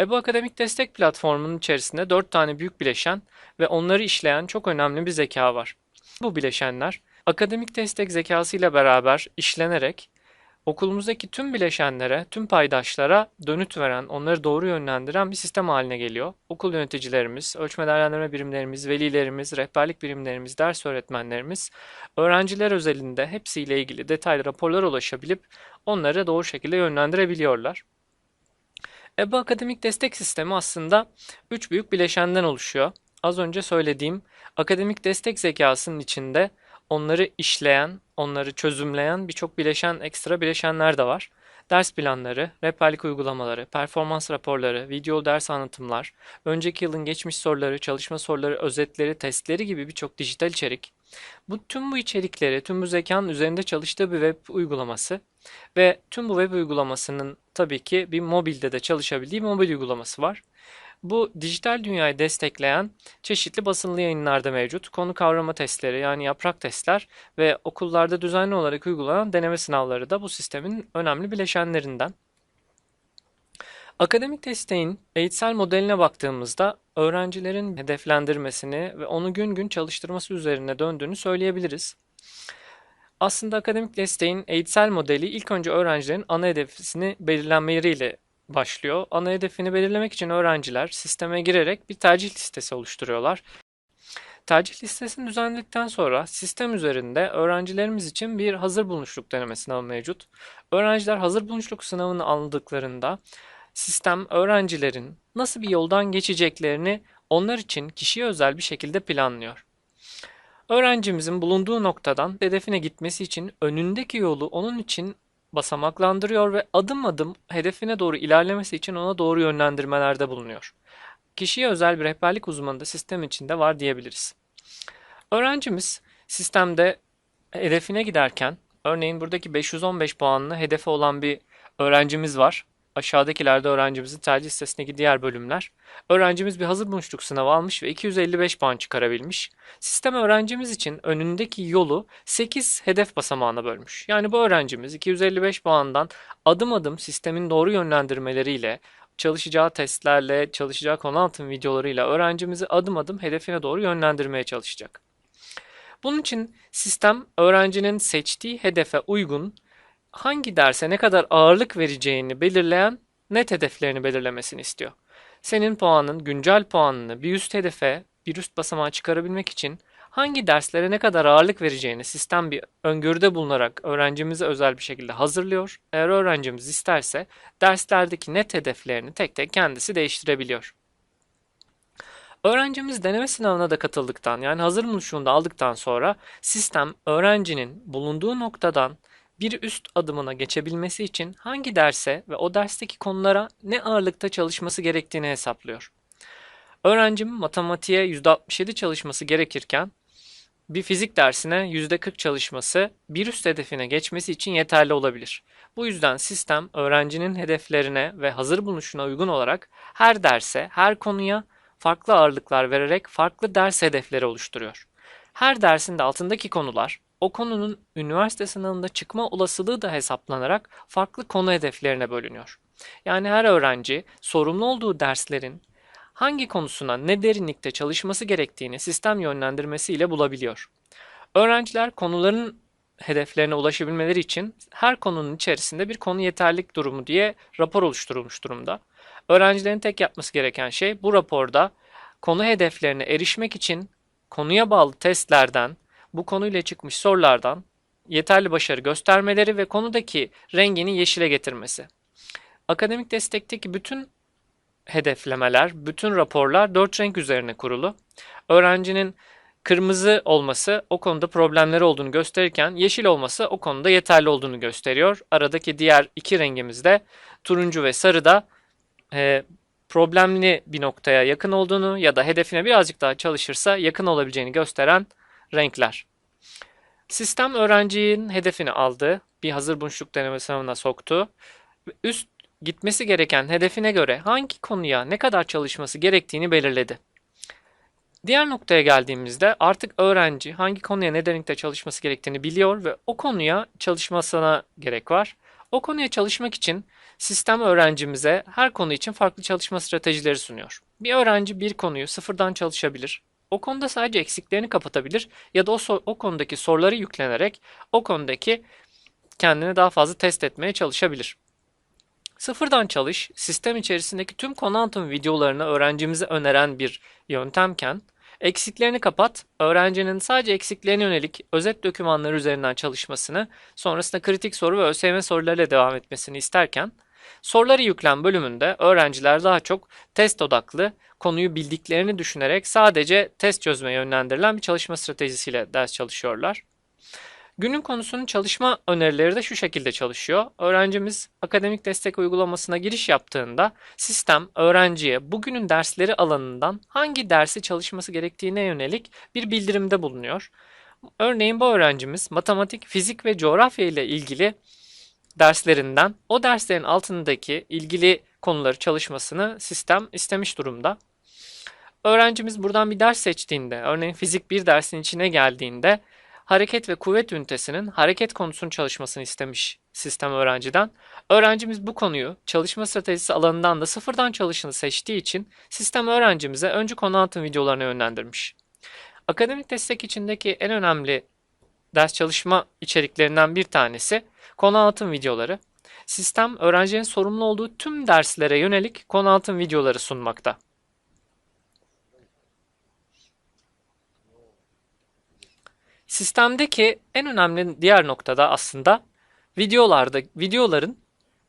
EBA Akademik Destek Platformu'nun içerisinde 4 tane büyük bileşen ve onları işleyen çok önemli bir zeka var. Bu bileşenler akademik destek zekası ile beraber işlenerek okulumuzdaki tüm bileşenlere, tüm paydaşlara dönüt veren, onları doğru yönlendiren bir sistem haline geliyor. Okul yöneticilerimiz, ölçme değerlendirme birimlerimiz, velilerimiz, rehberlik birimlerimiz, ders öğretmenlerimiz, öğrenciler özelinde hepsiyle ilgili detaylı raporlara ulaşabilip onları doğru şekilde yönlendirebiliyorlar. EBA Akademik Destek Sistemi aslında üç büyük bileşenden oluşuyor. Az önce söylediğim akademik destek zekasının içinde onları işleyen, onları çözümleyen birçok bileşen, ekstra bileşenler de var. Ders planları, rehberlik uygulamaları, performans raporları, video ders anlatımlar, önceki yılın geçmiş soruları, çalışma soruları, özetleri, testleri gibi birçok dijital içerik. Bu tüm bu içerikleri, tüm bu zekanın üzerinde çalıştığı bir web uygulaması ve tüm bu web uygulamasının tabii ki bir mobilde de çalışabildiği bir mobil uygulaması var. Bu dijital dünyayı destekleyen çeşitli basınlı yayınlarda mevcut. Konu kavrama testleri yani yaprak testler ve okullarda düzenli olarak uygulanan deneme sınavları da bu sistemin önemli bileşenlerinden. Akademik desteğin eğitsel modeline baktığımızda öğrencilerin hedeflendirmesini ve onu gün gün çalıştırması üzerine döndüğünü söyleyebiliriz. Aslında akademik desteğin eğitsel modeli ilk önce öğrencilerin ana hedefini belirlenmeleriyle başlıyor. Ana hedefini belirlemek için öğrenciler sisteme girerek bir tercih listesi oluşturuyorlar. Tercih listesini düzenledikten sonra sistem üzerinde öğrencilerimiz için bir hazır bulunuşluk deneme sınavı mevcut. Öğrenciler hazır bulunuşluk sınavını aldıklarında sistem öğrencilerin nasıl bir yoldan geçeceklerini onlar için kişiye özel bir şekilde planlıyor. Öğrencimizin bulunduğu noktadan hedefine gitmesi için önündeki yolu onun için basamaklandırıyor ve adım adım hedefine doğru ilerlemesi için ona doğru yönlendirmelerde bulunuyor. Kişiye özel bir rehberlik uzmanı da sistem içinde var diyebiliriz. Öğrencimiz sistemde hedefine giderken, örneğin buradaki 515 puanlı hedefi olan bir öğrencimiz var. Aşağıdakilerde öğrencimizin tercih listesindeki diğer bölümler. Öğrencimiz bir hazır bulmuşluk sınavı almış ve 255 puan çıkarabilmiş. Sistem öğrencimiz için önündeki yolu 8 hedef basamağına bölmüş. Yani bu öğrencimiz 255 puandan adım adım sistemin doğru yönlendirmeleriyle, çalışacağı testlerle, çalışacağı konu anlatım videolarıyla öğrencimizi adım adım hedefine doğru yönlendirmeye çalışacak. Bunun için sistem öğrencinin seçtiği hedefe uygun hangi derse ne kadar ağırlık vereceğini belirleyen net hedeflerini belirlemesini istiyor. Senin puanın, güncel puanını bir üst hedefe, bir üst basamağa çıkarabilmek için hangi derslere ne kadar ağırlık vereceğini sistem bir öngörüde bulunarak öğrencimize özel bir şekilde hazırlıyor. Eğer öğrencimiz isterse derslerdeki net hedeflerini tek tek kendisi değiştirebiliyor. Öğrencimiz deneme sınavına da katıldıktan yani hazır buluşunu da aldıktan sonra sistem öğrencinin bulunduğu noktadan bir üst adımına geçebilmesi için hangi derse ve o dersteki konulara ne ağırlıkta çalışması gerektiğini hesaplıyor. Öğrencim matematiğe %67 çalışması gerekirken bir fizik dersine %40 çalışması bir üst hedefine geçmesi için yeterli olabilir. Bu yüzden sistem öğrencinin hedeflerine ve hazır bulunuşuna uygun olarak her derse, her konuya farklı ağırlıklar vererek farklı ders hedefleri oluşturuyor. Her dersin de altındaki konular o konunun üniversite sınavında çıkma olasılığı da hesaplanarak farklı konu hedeflerine bölünüyor. Yani her öğrenci sorumlu olduğu derslerin hangi konusuna ne derinlikte çalışması gerektiğini sistem yönlendirmesiyle bulabiliyor. Öğrenciler konuların hedeflerine ulaşabilmeleri için her konunun içerisinde bir konu yeterlik durumu diye rapor oluşturulmuş durumda. Öğrencilerin tek yapması gereken şey bu raporda konu hedeflerine erişmek için konuya bağlı testlerden bu konuyla çıkmış sorulardan yeterli başarı göstermeleri ve konudaki rengini yeşile getirmesi. Akademik destekteki bütün hedeflemeler, bütün raporlar dört renk üzerine kurulu. Öğrencinin kırmızı olması o konuda problemleri olduğunu gösterirken yeşil olması o konuda yeterli olduğunu gösteriyor. Aradaki diğer iki rengimiz de turuncu ve sarı da e, problemli bir noktaya yakın olduğunu ya da hedefine birazcık daha çalışırsa yakın olabileceğini gösteren renkler. Sistem öğrencinin hedefini aldı, bir hazır buluşluk deneme sınavına soktu. Üst gitmesi gereken hedefine göre hangi konuya ne kadar çalışması gerektiğini belirledi. Diğer noktaya geldiğimizde artık öğrenci hangi konuya ne derinlikte çalışması gerektiğini biliyor ve o konuya çalışmasına gerek var. O konuya çalışmak için sistem öğrencimize her konu için farklı çalışma stratejileri sunuyor. Bir öğrenci bir konuyu sıfırdan çalışabilir. O konuda sadece eksiklerini kapatabilir ya da o, sor- o konudaki soruları yüklenerek o konudaki kendini daha fazla test etmeye çalışabilir. Sıfırdan çalış, sistem içerisindeki tüm konu anlatım videolarını öğrencimize öneren bir yöntemken, eksiklerini kapat, öğrencinin sadece eksiklerine yönelik özet dokümanları üzerinden çalışmasını, sonrasında kritik soru ve ÖSYM sorularıyla devam etmesini isterken, soruları yüklen bölümünde öğrenciler daha çok test odaklı, konuyu bildiklerini düşünerek sadece test çözmeye yönlendirilen bir çalışma stratejisiyle ders çalışıyorlar. Günün konusunun çalışma önerileri de şu şekilde çalışıyor. Öğrencimiz akademik destek uygulamasına giriş yaptığında sistem öğrenciye bugünün dersleri alanından hangi dersi çalışması gerektiğine yönelik bir bildirimde bulunuyor. Örneğin bu öğrencimiz matematik, fizik ve coğrafya ile ilgili derslerinden o derslerin altındaki ilgili konuları çalışmasını sistem istemiş durumda. Öğrencimiz buradan bir ders seçtiğinde, örneğin fizik bir dersin içine geldiğinde hareket ve kuvvet ünitesinin hareket konusunun çalışmasını istemiş sistem öğrenciden. Öğrencimiz bu konuyu çalışma stratejisi alanından da sıfırdan çalışını seçtiği için sistem öğrencimize önce konu anlatım videolarına yönlendirmiş. Akademik destek içindeki en önemli ders çalışma içeriklerinden bir tanesi konu anlatım videoları. Sistem öğrencinin sorumlu olduğu tüm derslere yönelik konu anlatım videoları sunmakta. Sistemdeki en önemli diğer nokta da aslında videolarda videoların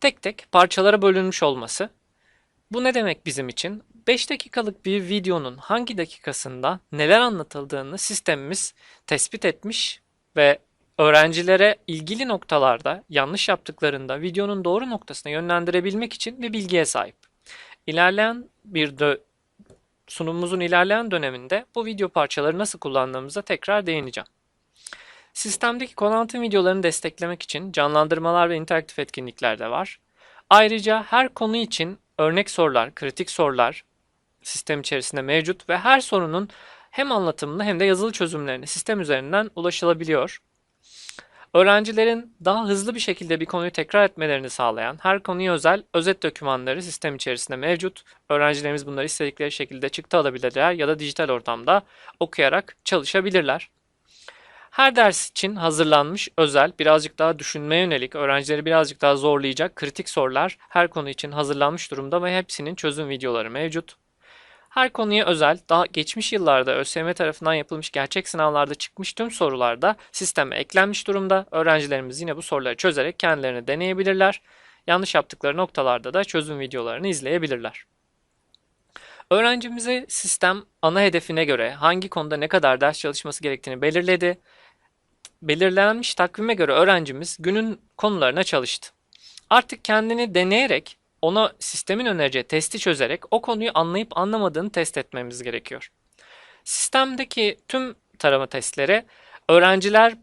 tek tek parçalara bölünmüş olması. Bu ne demek bizim için? 5 dakikalık bir videonun hangi dakikasında neler anlatıldığını sistemimiz tespit etmiş ve öğrencilere ilgili noktalarda yanlış yaptıklarında videonun doğru noktasına yönlendirebilmek için bir bilgiye sahip. İlerleyen bir dö- sunumumuzun ilerleyen döneminde bu video parçaları nasıl kullandığımıza tekrar değineceğim. Sistemdeki konu videolarını desteklemek için canlandırmalar ve interaktif etkinlikler de var. Ayrıca her konu için örnek sorular, kritik sorular sistem içerisinde mevcut ve her sorunun hem anlatımını hem de yazılı çözümlerini sistem üzerinden ulaşılabiliyor. Öğrencilerin daha hızlı bir şekilde bir konuyu tekrar etmelerini sağlayan her konuya özel özet dokümanları sistem içerisinde mevcut. Öğrencilerimiz bunları istedikleri şekilde çıktı alabilirler ya da dijital ortamda okuyarak çalışabilirler. Her ders için hazırlanmış özel, birazcık daha düşünmeye yönelik, öğrencileri birazcık daha zorlayacak kritik sorular her konu için hazırlanmış durumda ve hepsinin çözüm videoları mevcut. Her konuya özel, daha geçmiş yıllarda ÖSYM tarafından yapılmış gerçek sınavlarda çıkmış tüm sorularda sisteme eklenmiş durumda. Öğrencilerimiz yine bu soruları çözerek kendilerini deneyebilirler. Yanlış yaptıkları noktalarda da çözüm videolarını izleyebilirler. Öğrencimize sistem ana hedefine göre hangi konuda ne kadar ders çalışması gerektiğini belirledi. Belirlenmiş takvime göre öğrencimiz günün konularına çalıştı. Artık kendini deneyerek ona sistemin önereceği testi çözerek o konuyu anlayıp anlamadığını test etmemiz gerekiyor. Sistemdeki tüm tarama testleri öğrenciler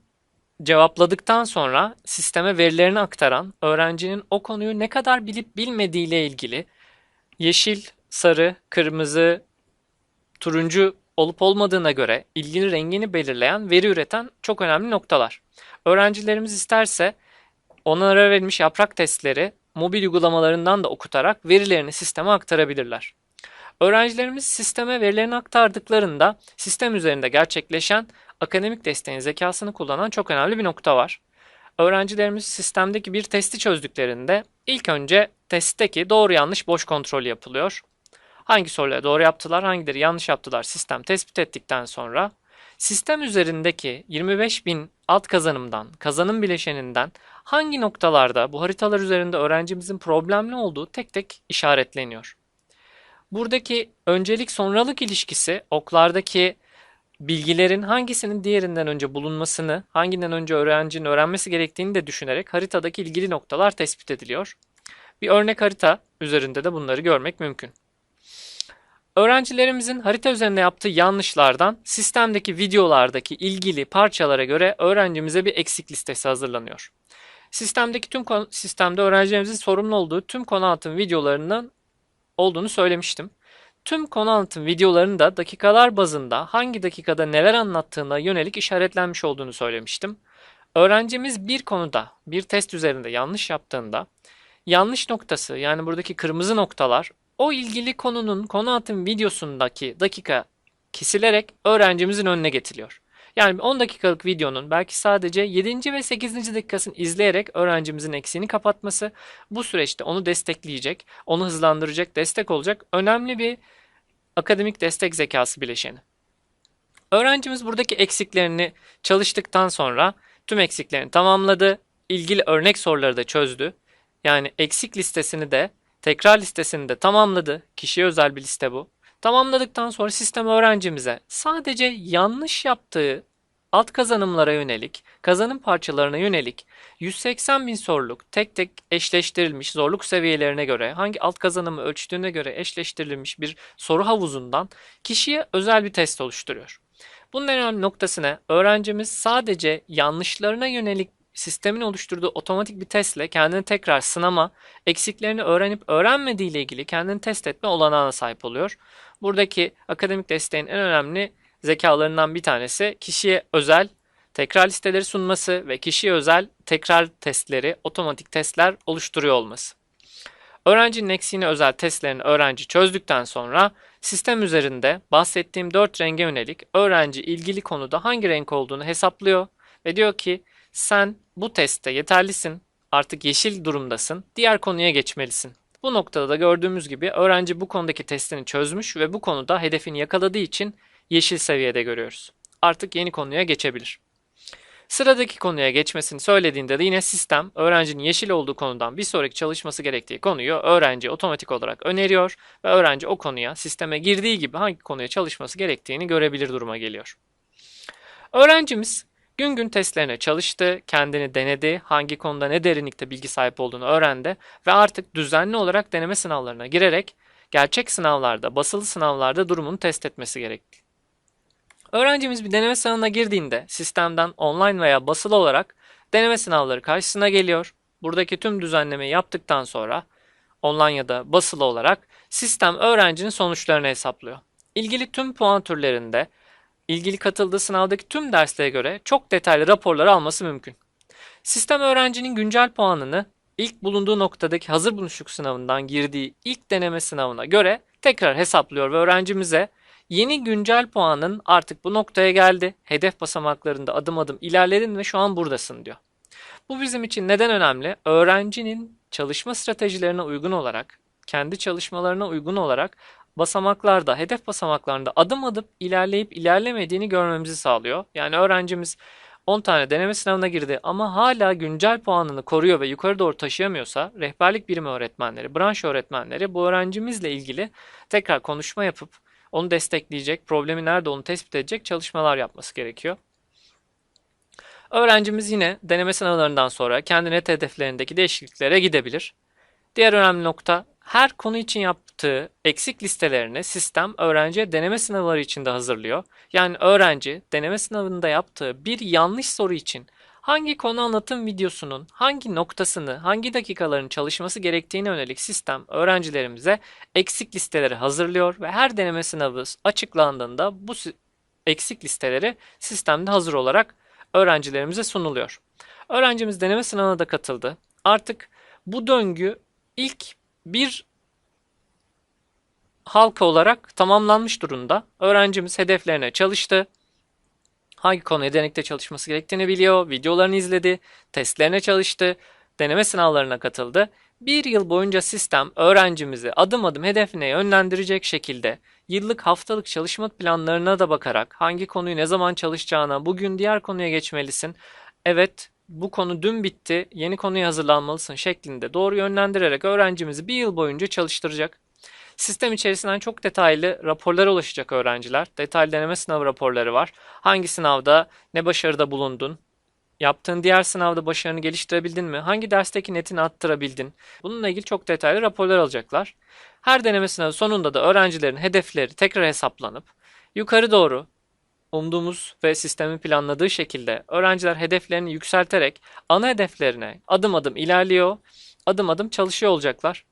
cevapladıktan sonra sisteme verilerini aktaran öğrencinin o konuyu ne kadar bilip bilmediği ile ilgili yeşil, sarı, kırmızı, turuncu olup olmadığına göre ilgili rengini belirleyen veri üreten çok önemli noktalar. Öğrencilerimiz isterse onlara verilmiş yaprak testleri mobil uygulamalarından da okutarak verilerini sisteme aktarabilirler. Öğrencilerimiz sisteme verilerini aktardıklarında sistem üzerinde gerçekleşen akademik desteğin zekasını kullanan çok önemli bir nokta var. Öğrencilerimiz sistemdeki bir testi çözdüklerinde ilk önce testteki doğru yanlış boş kontrol yapılıyor. Hangi soruları doğru yaptılar, hangileri yanlış yaptılar sistem tespit ettikten sonra sistem üzerindeki 25.000 alt kazanımdan, kazanım bileşeninden hangi noktalarda bu haritalar üzerinde öğrencimizin problemli olduğu tek tek işaretleniyor. Buradaki öncelik sonralık ilişkisi oklardaki bilgilerin hangisinin diğerinden önce bulunmasını, hanginden önce öğrencinin öğrenmesi gerektiğini de düşünerek haritadaki ilgili noktalar tespit ediliyor. Bir örnek harita üzerinde de bunları görmek mümkün. Öğrencilerimizin harita üzerinde yaptığı yanlışlardan sistemdeki videolardaki ilgili parçalara göre öğrencimize bir eksik listesi hazırlanıyor. Sistemdeki tüm sistemde öğrencilerimizin sorumlu olduğu tüm konu anlatım videolarının olduğunu söylemiştim. Tüm konu anlatım videolarının da dakikalar bazında hangi dakikada neler anlattığına yönelik işaretlenmiş olduğunu söylemiştim. Öğrencimiz bir konuda bir test üzerinde yanlış yaptığında yanlış noktası yani buradaki kırmızı noktalar o ilgili konunun konu anlatım videosundaki dakika kesilerek öğrencimizin önüne getiriliyor. Yani 10 dakikalık videonun belki sadece 7. ve 8. dakikasını izleyerek öğrencimizin eksiğini kapatması bu süreçte onu destekleyecek, onu hızlandıracak, destek olacak önemli bir akademik destek zekası bileşeni. Öğrencimiz buradaki eksiklerini çalıştıktan sonra tüm eksiklerini tamamladı, ilgili örnek soruları da çözdü. Yani eksik listesini de tekrar listesini de tamamladı. Kişiye özel bir liste bu. Tamamladıktan sonra sistem öğrencimize sadece yanlış yaptığı alt kazanımlara yönelik, kazanım parçalarına yönelik 180 bin soruluk tek tek eşleştirilmiş zorluk seviyelerine göre hangi alt kazanımı ölçtüğüne göre eşleştirilmiş bir soru havuzundan kişiye özel bir test oluşturuyor. Bunun en önemli noktası ne? Öğrencimiz sadece yanlışlarına yönelik sistemin oluşturduğu otomatik bir testle kendini tekrar sınama, eksiklerini öğrenip öğrenmediği ile ilgili kendini test etme olanağına sahip oluyor. Buradaki akademik desteğin en önemli zekalarından bir tanesi kişiye özel tekrar listeleri sunması ve kişiye özel tekrar testleri, otomatik testler oluşturuyor olması. Öğrencinin eksiğine özel testlerini öğrenci çözdükten sonra sistem üzerinde bahsettiğim 4 renge yönelik öğrenci ilgili konuda hangi renk olduğunu hesaplıyor ve diyor ki sen bu testte yeterlisin, artık yeşil durumdasın, diğer konuya geçmelisin. Bu noktada da gördüğümüz gibi öğrenci bu konudaki testini çözmüş ve bu konuda hedefini yakaladığı için yeşil seviyede görüyoruz. Artık yeni konuya geçebilir. Sıradaki konuya geçmesini söylediğinde de yine sistem öğrencinin yeşil olduğu konudan bir sonraki çalışması gerektiği konuyu öğrenci otomatik olarak öneriyor ve öğrenci o konuya sisteme girdiği gibi hangi konuya çalışması gerektiğini görebilir duruma geliyor. Öğrencimiz gün gün testlerine çalıştı, kendini denedi, hangi konuda ne derinlikte bilgi sahip olduğunu öğrendi ve artık düzenli olarak deneme sınavlarına girerek gerçek sınavlarda, basılı sınavlarda durumunu test etmesi gerekti. Öğrencimiz bir deneme sınavına girdiğinde sistemden online veya basılı olarak deneme sınavları karşısına geliyor. Buradaki tüm düzenlemeyi yaptıktan sonra online ya da basılı olarak sistem öğrencinin sonuçlarını hesaplıyor. İlgili tüm puan türlerinde ilgili katıldığı sınavdaki tüm derslere göre çok detaylı raporlar alması mümkün. Sistem öğrencinin güncel puanını ilk bulunduğu noktadaki hazır buluşluk sınavından girdiği ilk deneme sınavına göre tekrar hesaplıyor ve öğrencimize Yeni güncel puanın artık bu noktaya geldi. Hedef basamaklarında adım adım ilerledin ve şu an buradasın diyor. Bu bizim için neden önemli? Öğrencinin çalışma stratejilerine uygun olarak, kendi çalışmalarına uygun olarak basamaklarda, hedef basamaklarında adım adım ilerleyip ilerlemediğini görmemizi sağlıyor. Yani öğrencimiz 10 tane deneme sınavına girdi ama hala güncel puanını koruyor ve yukarı doğru taşıyamıyorsa rehberlik birimi öğretmenleri, branş öğretmenleri bu öğrencimizle ilgili tekrar konuşma yapıp onu destekleyecek, problemi nerede onu tespit edecek çalışmalar yapması gerekiyor. Öğrencimiz yine deneme sınavlarından sonra kendi net hedeflerindeki değişikliklere gidebilir. Diğer önemli nokta her konu için yaptığı eksik listelerini sistem öğrenciye deneme sınavları için de hazırlıyor. Yani öğrenci deneme sınavında yaptığı bir yanlış soru için hangi konu anlatım videosunun hangi noktasını, hangi dakikaların çalışması gerektiğine yönelik sistem öğrencilerimize eksik listeleri hazırlıyor ve her deneme sınavı açıklandığında bu eksik listeleri sistemde hazır olarak öğrencilerimize sunuluyor. Öğrencimiz deneme sınavına da katıldı. Artık bu döngü ilk bir halka olarak tamamlanmış durumda. Öğrencimiz hedeflerine çalıştı hangi konuya denekte çalışması gerektiğini biliyor, videolarını izledi, testlerine çalıştı, deneme sınavlarına katıldı. Bir yıl boyunca sistem öğrencimizi adım adım hedefine yönlendirecek şekilde yıllık haftalık çalışma planlarına da bakarak hangi konuyu ne zaman çalışacağına, bugün diğer konuya geçmelisin, evet bu konu dün bitti, yeni konuya hazırlanmalısın şeklinde doğru yönlendirerek öğrencimizi bir yıl boyunca çalıştıracak. Sistem içerisinden çok detaylı raporlara ulaşacak öğrenciler. Detaylı deneme sınavı raporları var. Hangi sınavda ne başarıda bulundun? Yaptığın diğer sınavda başarını geliştirebildin mi? Hangi dersteki netini arttırabildin? Bununla ilgili çok detaylı raporlar alacaklar. Her deneme sınavı sonunda da öğrencilerin hedefleri tekrar hesaplanıp yukarı doğru umduğumuz ve sistemin planladığı şekilde öğrenciler hedeflerini yükselterek ana hedeflerine adım adım ilerliyor, adım adım çalışıyor olacaklar.